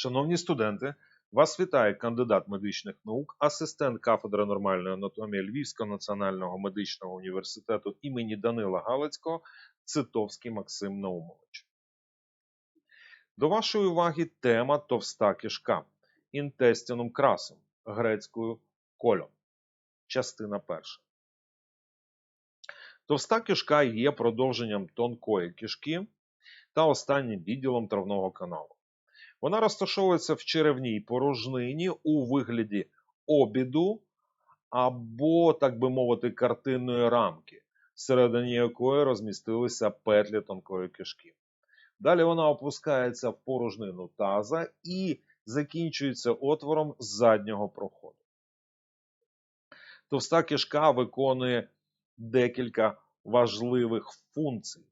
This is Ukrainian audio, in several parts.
Шановні студенти, вас вітає кандидат медичних наук, асистент кафедри нормальної анатомії Львівського національного медичного університету імені Данила Галицького Цитовський Максим Наумович. До вашої уваги тема товста кишка інтестинум красом грецькою кольом. Частина перша. Товста кишка є продовженням тонкої кишки та останнім відділом травного каналу. Вона розташовується в черевній порожнині у вигляді обіду або, так би мовити, картинної рамки, всередині якої розмістилися петлі тонкої кишки. Далі вона опускається в порожнину таза і закінчується отвором заднього проходу. Товста кишка виконує декілька важливих функцій: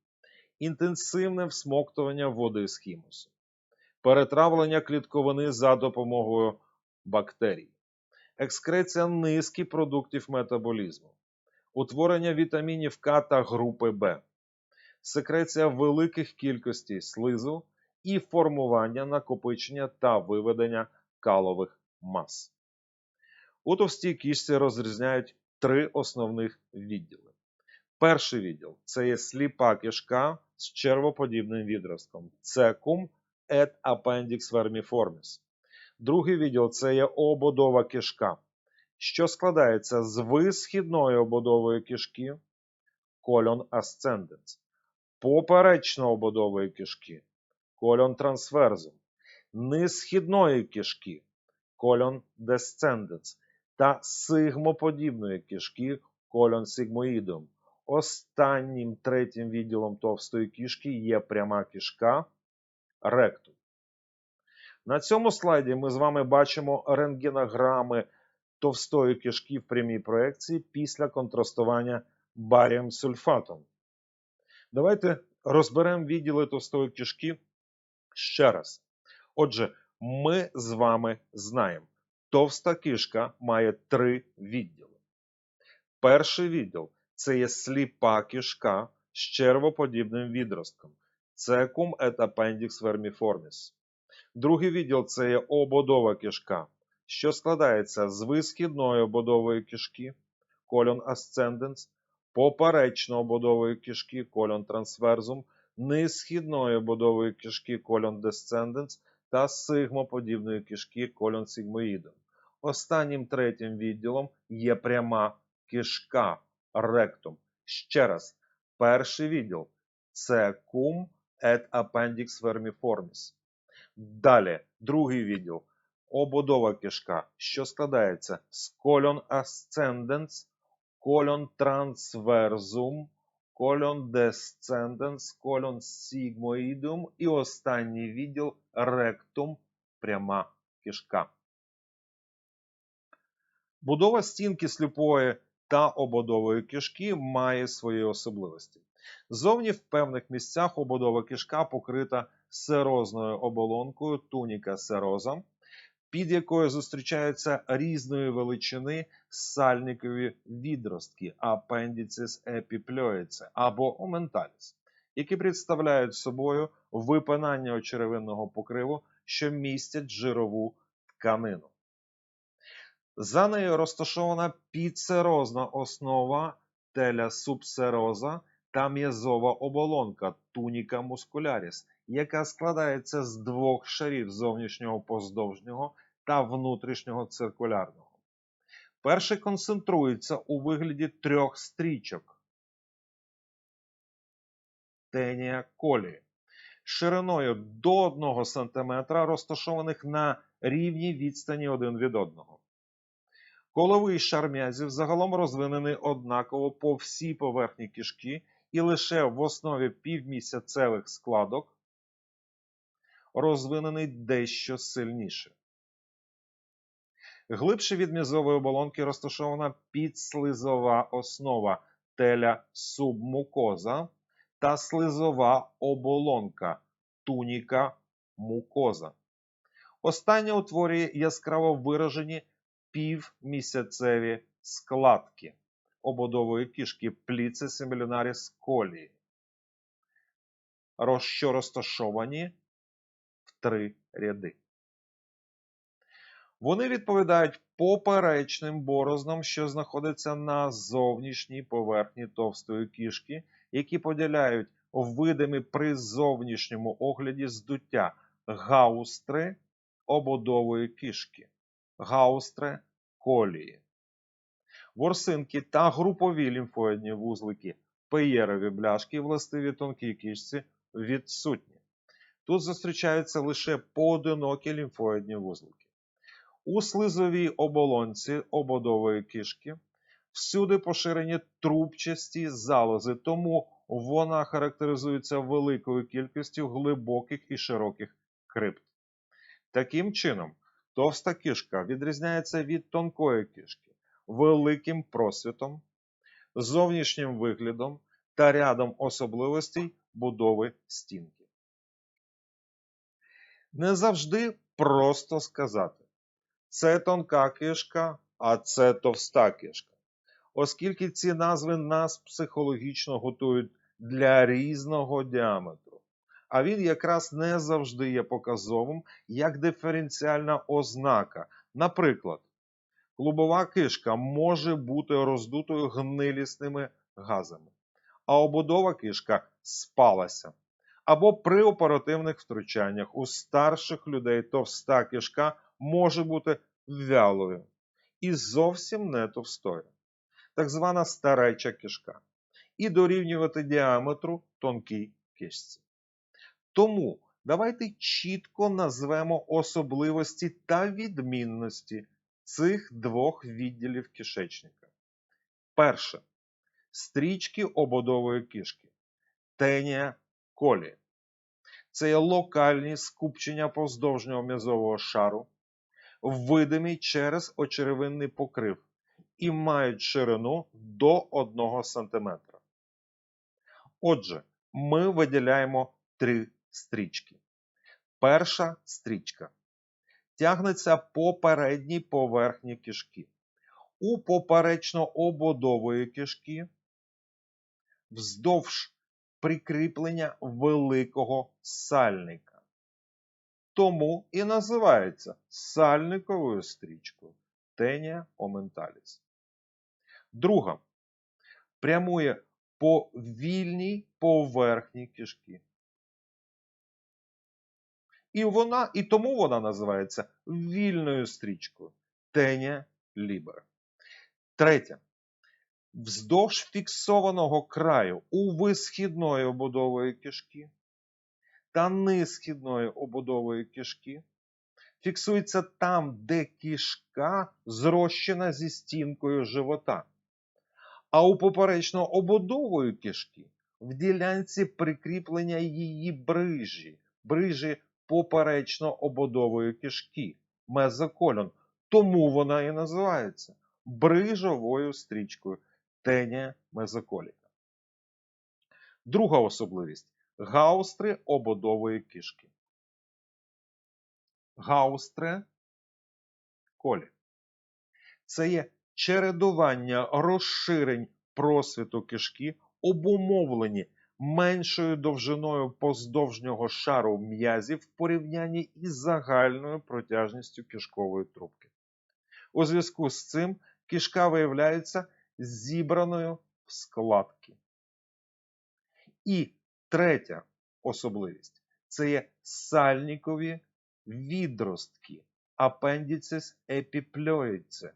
інтенсивне всмоктування води з хімусу, перетравлення клітковини за допомогою бактерій, екскреція низки продуктів метаболізму, утворення вітамінів К та групи Б, секреція великих кількостей слизу і формування накопичення та виведення калових мас. У товстій кішці розрізняють три основних відділи. Перший відділ це є сліпа кишка з червоподібним відростком цекум et appendix vermiformis. Другий відділ це є ободова кишка, що складається з висхідної ободової кишки? Кольон ascendens, поперечно-ободової кишки? Кольон трансверзум, низхідної кишки? Кольон descendens. Та сигмоподібної кишки? Кольон сигмоїдом. Останнім третім відділом товстої кишки є пряма кишка ректум. На цьому слайді ми з вами бачимо рентгенограми товстої кишки в прямій проекції після контрастування барієм сульфатом. Давайте розберемо відділи товстої кишки ще раз. Отже, ми з вами знаємо, товста кишка має три відділи. Перший відділ це є сліпа кишка з червоподібним відростком. Цекум et appendix vermiformis. Другий відділ це є ободова кишка, що складається з висхідної ободової кишки, кольон ascendens, поперечно ободової кишки, кольон transversum, низхідної ободової кишки, кольон descendens та сигмоподібної кишки, кольон sigmoidum. Останнім третім відділом є пряма кишка ректум. Ще раз, перший відділ це cum et appendix vermiformis. Далі, другий відділ ободова кишка, що складається з кольон ascendens, кольон transversum, кольон descendens, кольон sigmoidum і останній відділ ректум пряма кишка. Будова стінки сліпої та ободової кишки має свої особливості. Зовні в певних місцях ободова кишка покрита серозною оболонкою туніка сероза, під якою зустрічаються різної величини сальникові відростки апендіцис епіпльоїце або оменталіс, які представляють собою випинання очеревинного покриву, що містять жирову тканину. За нею розташована підсерозна основа теля субсероза та м'язова оболонка туніка мускуляріс, яка складається з двох шарів зовнішнього поздовжнього та внутрішнього циркулярного. Перший концентрується у вигляді трьох стрічок тенія колії, шириною до 1 см, розташованих на рівній відстані один від одного. Коловий шар м'язів загалом розвинений однаково по всій поверхні кишки і лише в основі півмісяцевих складок розвинений дещо сильніше. Глибше від м'язової оболонки розташована підслизова основа теля субмукоза та слизова оболонка туніка мукоза. Остання утворює яскраво виражені півмісяцеві складки ободової кишки пліци семілінаріс колії, що розташовані в три ряди. Вони відповідають поперечним борознам, що знаходяться на зовнішній поверхні товстої кішки, які поділяють видимі при зовнішньому огляді здуття гаустри ободової кішки, гаустри колії. Ворсинки та групові лімфоїдні вузлики, пеєрові бляшки, властиві тонкій кішці, відсутні. Тут зустрічаються лише поодинокі лімфоїдні вузлики. У слизовій оболонці ободової кишки всюди поширені трубчасті залози, тому вона характеризується великою кількістю глибоких і широких крипт. Таким чином, товста кишка відрізняється від тонкої кишки великим просвітом, зовнішнім виглядом та рядом особливостей будови стінки. Не завжди просто сказати це тонка кишка, а це товста кишка. Оскільки ці назви нас психологічно готують для різного діаметру. А він якраз не завжди є показовим як диференціальна ознака. Наприклад, клубова кишка може бути роздутою гнилісними газами, а обудова кишка спалася. Або при оперативних втручаннях у старших людей товста кишка може бути вялою і зовсім не товстою, так звана стареча кишка, і дорівнювати діаметру тонкій кишці. Тому давайте чітко назвемо особливості та відмінності цих двох відділів кишечника. Перше. Стрічки ободової кишки. Тенія колі. Це є локальні скупчення повздовжнього м'язового шару, видимі через очеревинний покрив і мають ширину до 1 см. Отже, ми виділяємо три стрічки. Перша стрічка тягнеться по передній поверхні кишки. У поперечно-ободової кишки вздовж прикріплення великого сальника. Тому і називається сальниковою стрічкою тенія оменталіс. Друга прямує по вільній поверхні кишки. І вона, і тому вона називається вільною стрічкою тенія лібера. Третє. Вздовж фіксованого краю у висхідної обудової кишки та нисхідної обудової кишки фіксується там, де кишка зрощена зі стінкою живота. А у поперечно обудової кишки в ділянці прикріплення її брижі, брижі поперечно-ободової кишки, мезоколон. Тому вона і називається брижовою стрічкою тенія мезоколіка. Друга особливість гаустри ободової кишки. Гаустре колі. Це є чередування розширень просвіту кишки, обумовлені меншою довжиною поздовжнього шару м'язів в порівнянні із загальною протяжністю кишкової трубки. У зв'язку з цим кишка виявляється зібраною в складки. І третя особливість це є сальникові відростки апендіцис епіплоїдце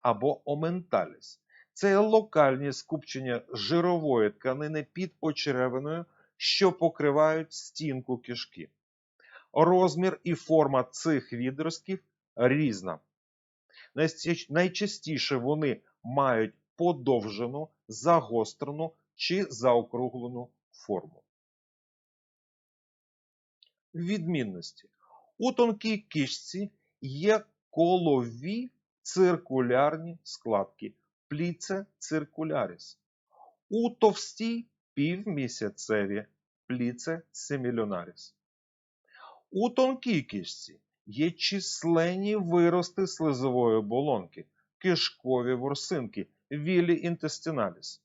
або оменталіс. Це локальні скупчення жирової тканини під очеревиною, що покривають стінку кишки. Розмір і форма цих відростків різна. Найчастіше вони мають подовжену, загострену чи заокруглену форму. Відмінності. У тонкій кишці є колові циркулярні складки пліце циркуляріс. У товстій півмісяцеві пліце семілюнаріс. У тонкій кишці є численні вирости слизової оболонки, кишкові ворсинки, вілі інтестиналіс.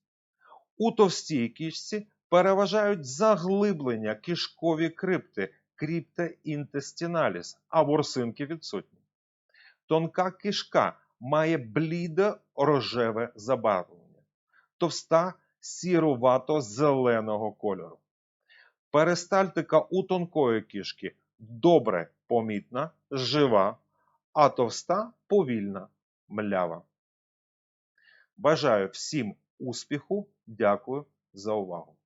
У товстій кишці переважають заглиблення кишкові крипти, кріпте інтестиналіс, а ворсинки відсутні. Тонка кишка має блідо рожеве забарвлення, товста сірувато-зеленого кольору. Перистальтика у тонкої кішки добре помітна, жива, а товста повільна, млява. Бажаю всім успіху. Дякую за увагу.